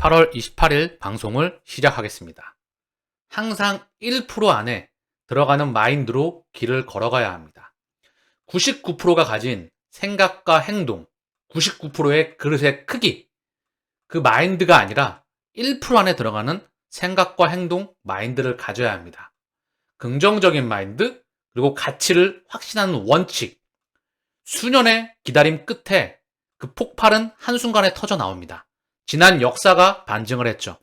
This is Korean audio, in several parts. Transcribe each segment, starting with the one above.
8월 28일 방송을 시작하겠습니다. 항상 1% 안에 들어가는 마인드로 길을 걸어가야 합니다. 99%가 가진 생각과 행동, 99%의 그릇의 크기, 그 마인드가 아니라 1% 안에 들어가는 생각과 행동, 마인드를 가져야 합니다. 긍정적인 마인드, 그리고 가치를 확신하는 원칙. 수년의 기다림 끝에 그 폭발은 한순간에 터져 나옵니다. 지난 역사가 반증을 했죠.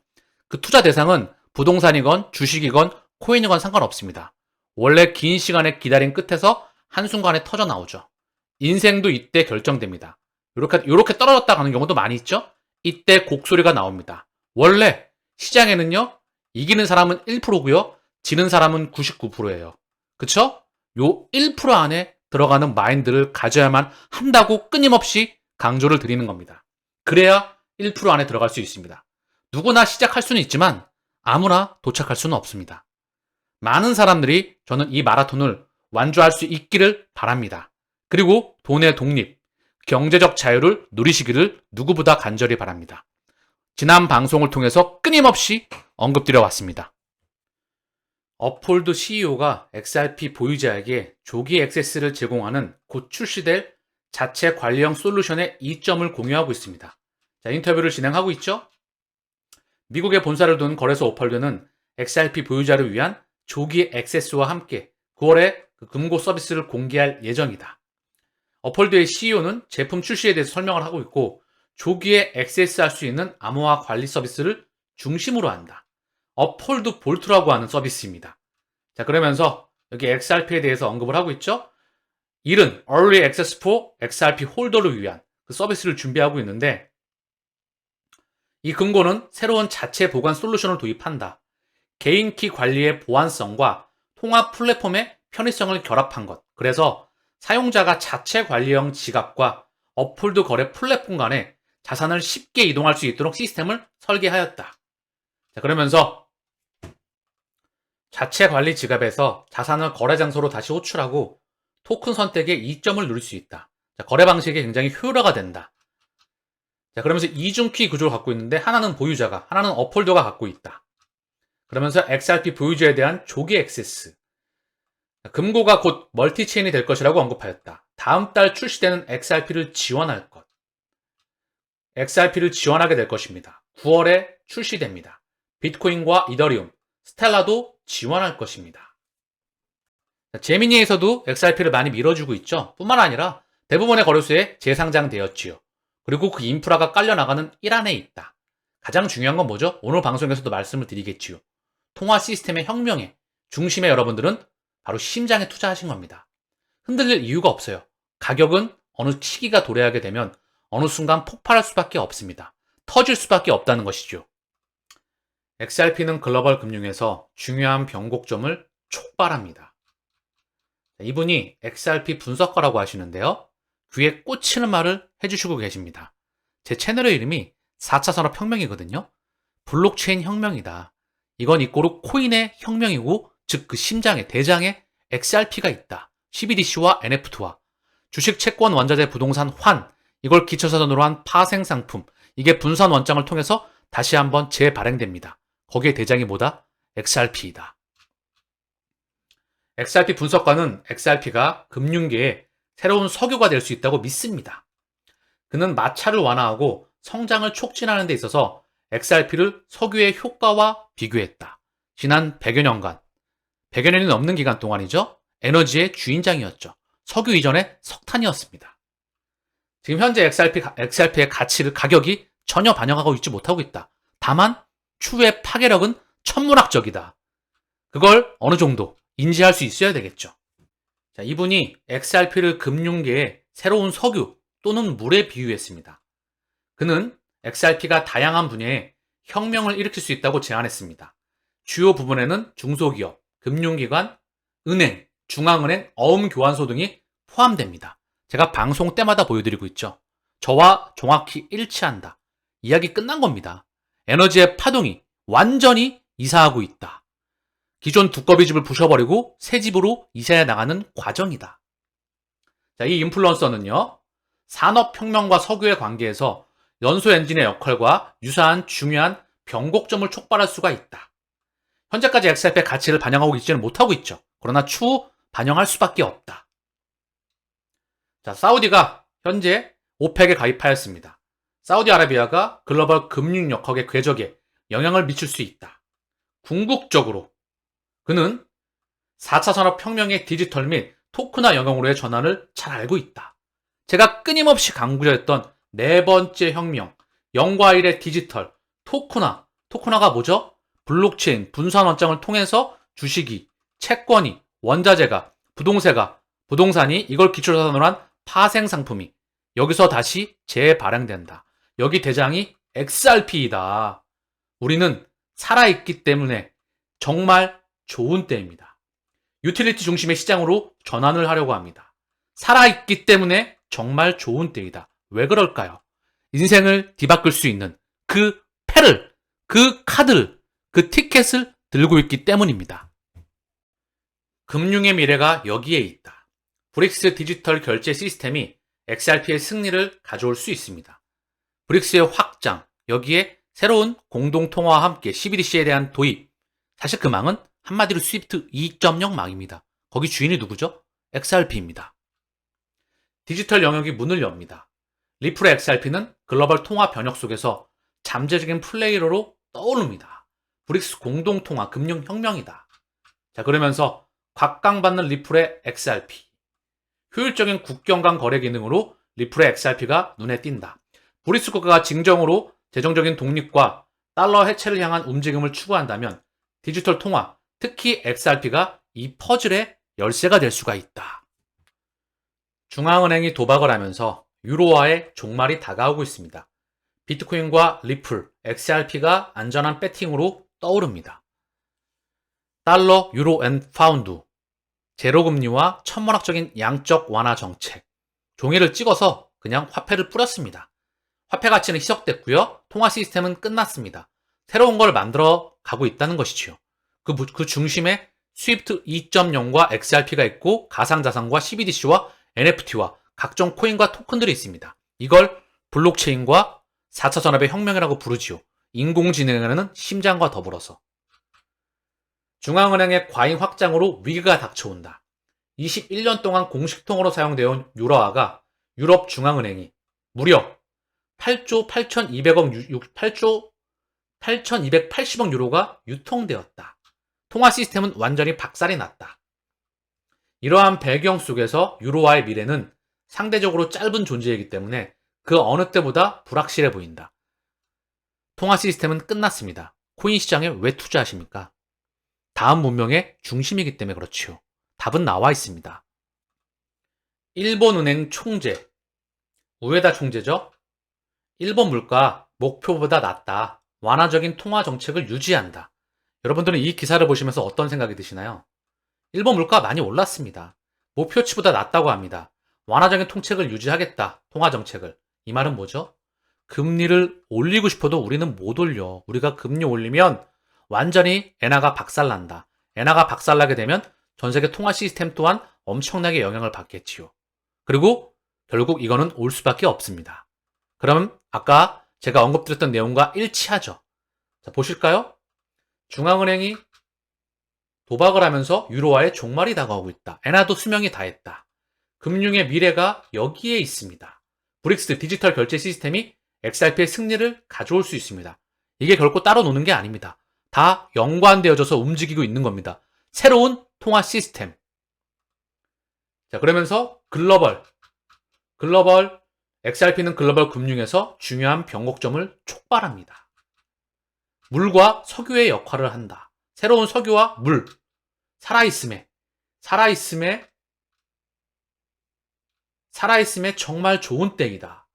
그 투자 대상은 부동산이건 주식이건 코인이건 상관없습니다. 원래 긴 시간의 기다림 끝에서 한순간에 터져 나오죠. 인생도 이때 결정됩니다. 이렇게, 이렇게 떨어졌다 가는 경우도 많이 있죠? 이때 곡소리가 나옵니다. 원래 시장에는요, 이기는 사람은 1%고요, 지는 사람은 99%예요. 그쵸? 요 1% 안에 들어가는 마인드를 가져야만 한다고 끊임없이 강조를 드리는 겁니다. 그래야 1% 안에 들어갈 수 있습니다. 누구나 시작할 수는 있지만 아무나 도착할 수는 없습니다. 많은 사람들이 저는 이 마라톤을 완주할 수 있기를 바랍니다. 그리고 돈의 독립, 경제적 자유를 누리시기를 누구보다 간절히 바랍니다. 지난 방송을 통해서 끊임없이 언급드려 왔습니다. 업홀드 CEO가 XRP 보유자에게 조기 액세스를 제공하는 곧 출시될 자체 관리형 솔루션의 이점을 공유하고 있습니다. 자, 인터뷰를 진행하고 있죠? 미국에 본사를 둔 거래소 오펄드는 XRP 보유자를 위한 조기 액세스와 함께 9월에 그 금고 서비스를 공개할 예정이다. 어펄드의 CEO는 제품 출시에 대해서 설명을 하고 있고 조기에 액세스할 수 있는 암호화 관리 서비스를 중심으로 한다. 어폴드 볼트라고 하는 서비스입니다. 자, 그러면서 여기 XRP에 대해서 언급을 하고 있죠? 이른 Early Access for XRP 홀더를 위한 그 서비스를 준비하고 있는데 이 금고는 새로운 자체 보관 솔루션을 도입한다. 개인 키 관리의 보안성과 통합 플랫폼의 편의성을 결합한 것. 그래서 사용자가 자체 관리형 지갑과 어폴드 거래 플랫폼 간에 자산을 쉽게 이동할 수 있도록 시스템을 설계하였다. 자, 그러면서 자체 관리 지갑에서 자산을 거래 장소로 다시 호출하고 토큰 선택에 이점을 누릴 수 있다. 자, 거래 방식이 굉장히 효율화가 된다. 자, 그러면서 이중키 구조를 갖고 있는데 하나는 보유자가, 하나는 어폴더가 갖고 있다. 그러면서 XRP 보유자에 대한 조기 액세스. 금고가 곧 멀티체인이 될 것이라고 언급하였다. 다음 달 출시되는 XRP를 지원할 것. XRP를 지원하게 될 것입니다. 9월에 출시됩니다. 비트코인과 이더리움, 스텔라도 지원할 것입니다. 제미니에서도 XRP를 많이 밀어주고 있죠. 뿐만 아니라 대부분의 거래소에 재상장되었지요. 그리고 그 인프라가 깔려 나가는 일환에 있다. 가장 중요한 건 뭐죠? 오늘 방송에서도 말씀을 드리겠지요. 통화 시스템의 혁명에 중심에 여러분들은 바로 심장에 투자하신 겁니다. 흔들릴 이유가 없어요. 가격은 어느 시기가 도래하게 되면 어느 순간 폭발할 수밖에 없습니다. 터질 수밖에 없다는 것이죠. XRP는 글로벌 금융에서 중요한 변곡점을 촉발합니다. 이분이 XRP 분석가라고 하시는데요. 귀에 꽂히는 말을 해주시고 계십니다. 제 채널의 이름이 4차 산업혁명이거든요. 블록체인 혁명이다. 이건 이꼬르 코인의 혁명이고, 즉 그 심장에, 대장에 XRP가 있다. CBDC와 NFT와 주식 채권 원자재 부동산 환, 이걸 기초자산으로 한 파생 상품, 이게 분산 원장을 통해서 다시 한번 재발행됩니다. 거기에 대장이 뭐다? XRP이다. XRP 분석가는 XRP가 금융계의 새로운 석유가 될 수 있다고 믿습니다. 그는 마찰을 완화하고 성장을 촉진하는 데 있어서 XRP를 석유의 효과와 비교했다. 지난 100여 년간, 100여 년이 넘는 기간 동안이죠. 에너지의 주인장이었죠. 석유 이전의 석탄이었습니다. 지금 현재 XRP, XRP의 가치를, 가격이 전혀 반영하고 있지 못하고 있다. 다만, 추후의 파괴력은 천문학적이다. 그걸 어느 정도 인지할 수 있어야 되겠죠. 자, 이분이 XRP를 금융계의 새로운 석유 또는 물에 비유했습니다. 그는 XRP가 다양한 분야에 혁명을 일으킬 수 있다고 제안했습니다. 주요 부분에는 중소기업, 금융기관, 은행, 중앙은행, 어음교환소 등이 포함됩니다. 제가 방송 때마다 보여드리고 있죠. 저와 정확히 일치한다. 이야기 끝난 겁니다. 에너지의 파동이 완전히 이사하고 있다. 기존 두꺼비 집을 부셔버리고 새 집으로 이사해 나가는 과정이다. 자, 이 인플루언서는요, 산업혁명과 석유의 관계에서 연소 엔진의 역할과 유사한 중요한 변곡점을 촉발할 수가 있다. 현재까지 XRP의 가치를 반영하고 있지는 못하고 있죠. 그러나 추후 반영할 수밖에 없다. 자, 사우디가 현재 오펙에 가입하였습니다. 사우디아라비아가 글로벌 금융 역학의 궤적에 영향을 미칠 수 있다. 궁극적으로 그는 4차 산업혁명의 디지털 및 토크나 영역으로의 전환을 잘 알고 있다. 제가 끊임없이 강조했던 네 번째 혁명, 0과 1의 디지털, 토크나, 토크나가 뭐죠? 블록체인, 분산 원장을 통해서 주식이, 채권이, 원자재가, 부동세가, 부동산이 이걸 기초로 하한 파생 상품이 여기서 다시 재발행된다. 여기 대장이 XRP이다. 우리는 살아있기 때문에 정말 좋은 때입니다. 유틸리티 중심의 시장으로 전환을 하려고 합니다. 살아있기 때문에 정말 좋은 때이다. 왜 그럴까요? 인생을 뒤바꿀 수 있는 그 패를, 그 카드를, 그 티켓을 들고 있기 때문입니다. 금융의 미래가 여기에 있다. 브릭스 디지털 결제 시스템이 XRP의 승리를 가져올 수 있습니다. 브릭스의 확장, 여기에 새로운 공동통화와 함께 CBDC에 대한 도입. 사실 그 망은 한마디로 스위프트 2.0 망입니다. 거기 주인이 누구죠? XRP입니다. 디지털 영역이 문을 엽니다. 리플의 XRP는 글로벌 통화 변혁 속에서 잠재적인 플레이어로 떠오릅니다. 브릭스 공동통화 금융혁명이다. 자, 그러면서 각광받는 리플의 XRP. 효율적인 국경 간 거래 기능으로 리플의 XRP가 눈에 띈다. 브릭스 국가가 진정으로 재정적인 독립과 달러 해체를 향한 움직임을 추구한다면 디지털 통화, 특히 XRP가 이 퍼즐의 열쇠가 될 수가 있다. 중앙은행이 도박을 하면서 유로화의 종말이 다가오고 있습니다. 비트코인과 리플, XRP가 안전한 배팅으로 떠오릅니다. 달러, 유로 앤 파운드, 제로금리와 천문학적인 양적 완화 정책, 종이를 찍어서 그냥 화폐를 뿌렸습니다. 화폐 가치는 희석됐고요. 통화 시스템은 끝났습니다. 새로운 걸 만들어 가고 있다는 것이지요. 그, 무- 그 중심에 스위프트 2.0과 XRP가 있고 가상자산과 CBDC와 NFT와 각종 코인과 토큰들이 있습니다. 이걸 블록체인과 4차 산업의 혁명이라고 부르지요. 인공지능이라는 심장과 더불어서. 중앙은행의 과잉 확장으로 위기가 닥쳐온다. 21년 동안 공식통으로 사용되어 온 유로화가 유럽 중앙은행이 무려 8조 8,200억 유, 8조 8,280억 유로가 유통되었다. 통화 시스템은 완전히 박살이 났다. 이러한 배경 속에서 유로화의 미래는 상대적으로 짧은 존재이기 때문에 그 어느 때보다 불확실해 보인다. 통화 시스템은 끝났습니다. 코인 시장에 왜 투자하십니까? 다음 문명의 중심이기 때문에 그렇지요. 답은 나와 있습니다. 일본은행 총재, 우에다 총재죠? 일본 물가 목표보다 낮다. 완화적인 통화 정책을 유지한다. 여러분들은 이 기사를 보시면서 어떤 생각이 드시나요? 일본 물가 많이 올랐습니다. 목표치보다 낮다고 합니다. 완화적인 통책을 유지하겠다. 통화 정책을. 이 말은 뭐죠? 금리를 올리고 싶어도 우리는 못 올려. 우리가 금리 올리면 완전히 엔화가 박살난다. 엔화가 박살나게 되면 전 세계 통화 시스템 또한 엄청나게 영향을 받겠지요. 그리고 결국 이거는 올 수밖에 없습니다. 그럼 아까 제가 언급드렸던 내용과 일치하죠. 자, 보실까요? 중앙은행이 도박을 하면서 유로화의 종말이 다가오고 있다. 엔화도 수명이 다했다. 금융의 미래가 여기에 있습니다. 브릭스 디지털 결제 시스템이 XRP의 승리를 가져올 수 있습니다. 이게 결코 따로 노는 게 아닙니다. 다 연관되어져서 움직이고 있는 겁니다. 새로운 통화 시스템. 자, 그러면서 글로벌. 글로벌, XRP는 글로벌 금융에서 중요한 변곡점을 촉발합니다. 물과 석유의 역할을 한다. 새로운 석유와 물. 살아있음에, 살아있음에, 살아있음에 정말 좋은 때이다.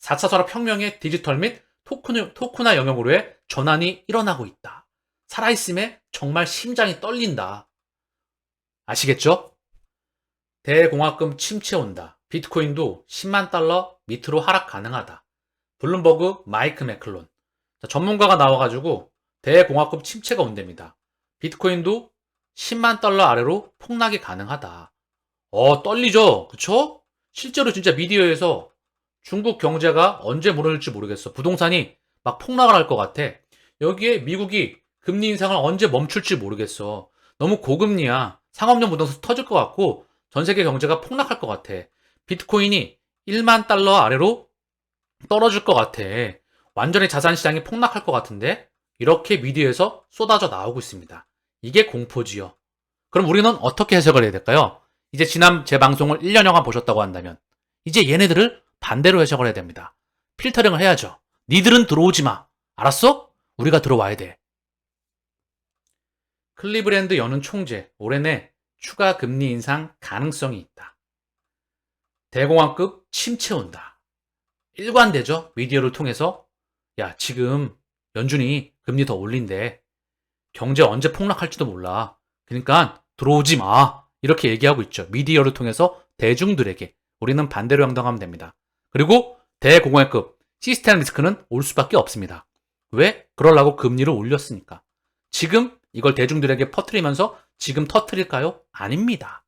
4차 산업혁명의 디지털 및 토큰, 토크나 영역으로의 전환이 일어나고 있다. 살아있음에 정말 심장이 떨린다. 아시겠죠? 대공학금 침체 온다. 비트코인도 10만 달러 밑으로 하락 가능하다. 블룸버그 마이크 맥클론. 자, 전문가가 나와가지고 대공학금 침체가 온답니다. 비트코인도 10만 달러 아래로 폭락이 가능하다. 어, 떨리죠? 그쵸? 실제로 진짜 미디어에서 중국 경제가 언제 무너질지 모르겠어. 부동산이 막 폭락을 할 것 같아. 여기에 미국이 금리 인상을 언제 멈출지 모르겠어. 너무 고금리야. 상업용 부동산 터질 것 같고 전 세계 경제가 폭락할 것 같아. 비트코인이 1만 달러 아래로 떨어질 것 같아. 완전히 자산 시장이 폭락할 것 같은데 이렇게 미디어에서 쏟아져 나오고 있습니다. 이게 공포지요. 그럼 우리는 어떻게 해석을 해야 될까요? 이제 지난 제 방송을 1년여간 보셨다고 한다면 이제 얘네들을 반대로 해석을 해야 됩니다. 필터링을 해야죠. 니들은 들어오지 마. 알았어? 우리가 들어와야 돼. 클리브랜드 연은 총재 올해 내 추가 금리 인상 가능성이 있다. 대공황급 침체 온다. 일관되죠? 미디어를 통해서 야 지금 연준이 금리 더 올린대. 경제 언제 폭락할지도 몰라. 그러니까 들어오지 마. 이렇게 얘기하고 있죠. 미디어를 통해서 대중들에게 우리는 반대로 행동하면 됩니다. 그리고 대공황급 시스템 리스크는 올 수밖에 없습니다. 왜? 그러려고 금리를 올렸으니까. 지금 이걸 대중들에게 퍼뜨리면서 지금 터뜨릴까요? 아닙니다.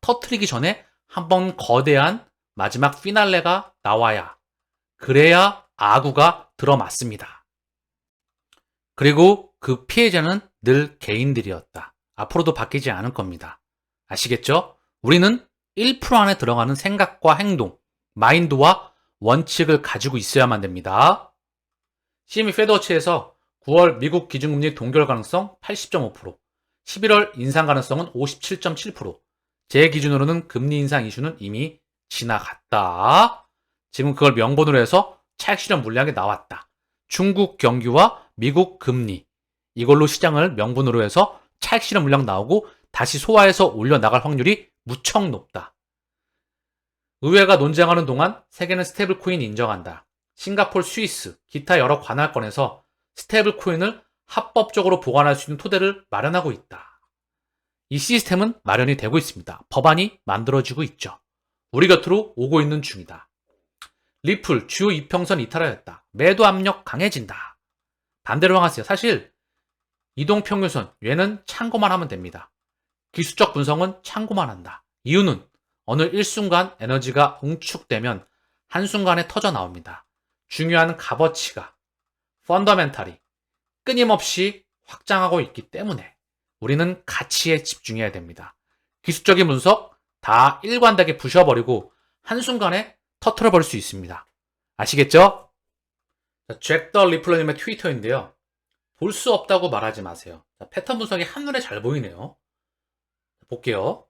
터뜨리기 전에 한번 거대한 마지막 피날레가 나와야 그래야 아구가 들어맞습니다. 그리고 그 피해자는 늘 개인들이었다. 앞으로도 바뀌지 않을 겁니다. 아시겠죠? 우리는 1% 안에 들어가는 생각과 행동, 마인드와 원칙을 가지고 있어야만 됩니다. CME 페드워치에서 9월 미국 기준금리 동결 가능성 80.5%, 11월 인상 가능성은 57.7%, 제 기준으로는 금리 인상 이슈는 이미 지나갔다. 지금 그걸 명분으로 해서 차익 실현 물량이 나왔다. 중국 경기와 미국 금리 이걸로 시장을 명분으로 해서 차익 실현 물량 나오고 다시 소화해서 올려 나갈 확률이 무척 높다. 의회가 논쟁하는 동안 세계는 스테이블 코인 인정한다. 싱가폴, 스위스, 기타 여러 관할권에서 스테이블 코인을 합법적으로 보관할 수 있는 토대를 마련하고 있다. 이 시스템은 마련이 되고 있습니다. 법안이 만들어지고 있죠. 우리 곁으로 오고 있는 중이다. 리플 주요 이평선 이탈하였다. 매도 압력 강해진다. 반대로 향하세요. 사실 이동 평균선 얘는 참고만 하면 됩니다. 기술적 분석은 참고만 한다. 이유는 어느 일순간 에너지가 응축되면 한순간에 터져 나옵니다. 중요한 값어치가 펀더멘탈이 끊임없이 확장하고 있기 때문에 우리는 가치에 집중해야 됩니다. 기술적인 분석 다 일관되게 부셔버리고 한순간에 터트려 버릴 수 있습니다. 아시겠죠? 잭더 리플러님의 트위터인데요. 볼 수 없다고 말하지 마세요. 자, 패턴 분석이 한눈에 잘 보이네요. 볼게요.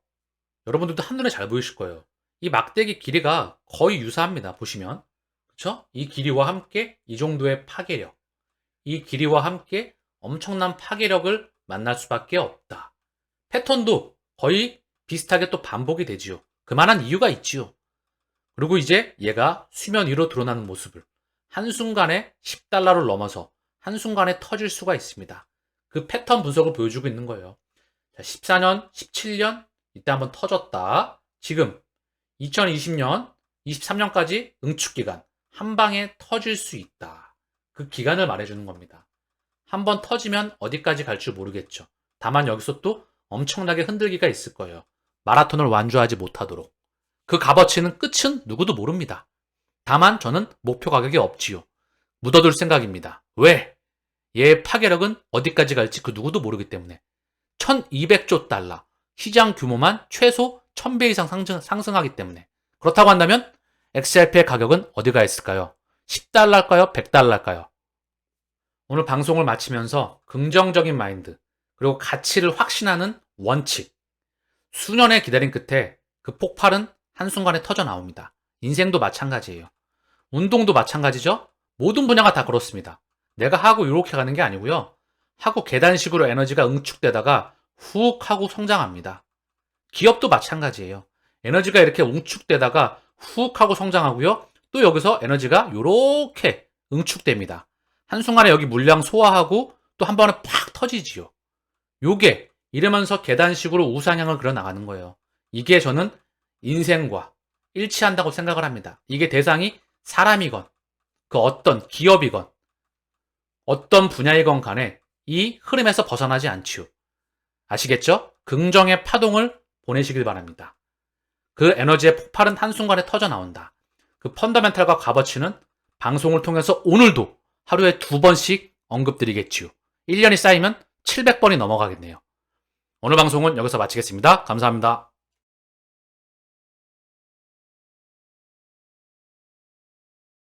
여러분들도 한눈에 잘 보이실 거예요. 이 막대기 길이가 거의 유사합니다. 보시면. 그쵸? 이 길이와 함께 이 정도의 파괴력. 이 길이와 함께 엄청난 파괴력을 만날 수밖에 없다. 패턴도 거의 비슷하게 또 반복이 되지요. 그만한 이유가 있지요. 그리고 이제 얘가 수면 위로 드러나는 모습을 한순간에 10달러를 넘어서 한순간에 터질 수가 있습니다. 그 패턴 분석을 보여주고 있는 거예요. 자, 14년, 17년, 이때 한번 터졌다. 지금 2020년, 23년까지 응축 기간 한 방에 터질 수 있다. 그 기간을 말해주는 겁니다. 한 번 터지면 어디까지 갈줄 모르겠죠. 다만 여기서 또 엄청나게 흔들기가 있을 거예요. 마라톤을 완주하지 못하도록. 그 값어치는 끝은 누구도 모릅니다. 다만 저는 목표 가격이 없지요. 묻어둘 생각입니다. 왜? 얘의 파괴력은 어디까지 갈지 그 누구도 모르기 때문에. 1200조 달러. 시장 규모만 최소 1000배 이상 상승, 상승하기 때문에. 그렇다고 한다면 XRP의 가격은 어디가 있을까요? 10달러일까요? 100달러일까요? 오늘 방송을 마치면서 긍정적인 마인드, 그리고 가치를 확신하는 원칙. 수년의 기다림 끝에 그 폭발은 한순간에 터져 나옵니다. 인생도 마찬가지예요. 운동도 마찬가지죠? 모든 분야가 다 그렇습니다. 내가 하고 이렇게 가는 게 아니고요. 하고 계단식으로 에너지가 응축되다가 훅 하고 성장합니다. 기업도 마찬가지예요. 에너지가 이렇게 응축되다가 훅 하고 성장하고요. 또 여기서 에너지가 이렇게 응축됩니다. 한순간에 여기 물량 소화하고 또 한 번에 팍 터지지요. 요게 이러면서 계단식으로 우상향을 그려 나가는 거예요. 이게 저는 인생과 일치한다고 생각을 합니다. 이게 대상이 사람이건 그 어떤 기업이건 어떤 분야이건 간에 이 흐름에서 벗어나지 않지요. 아시겠죠? 긍정의 파동을 보내시길 바랍니다. 그 에너지의 폭발은 한순간에 터져 나온다. 그그 펀더멘탈과 값어치는 방송을 통해서 오늘도 하루에 두 번씩 언급드리겠지요. 1년이 쌓이면 700번이 넘어가겠네요. 오늘 방송은 여기서 마치겠습니다. 감사합니다.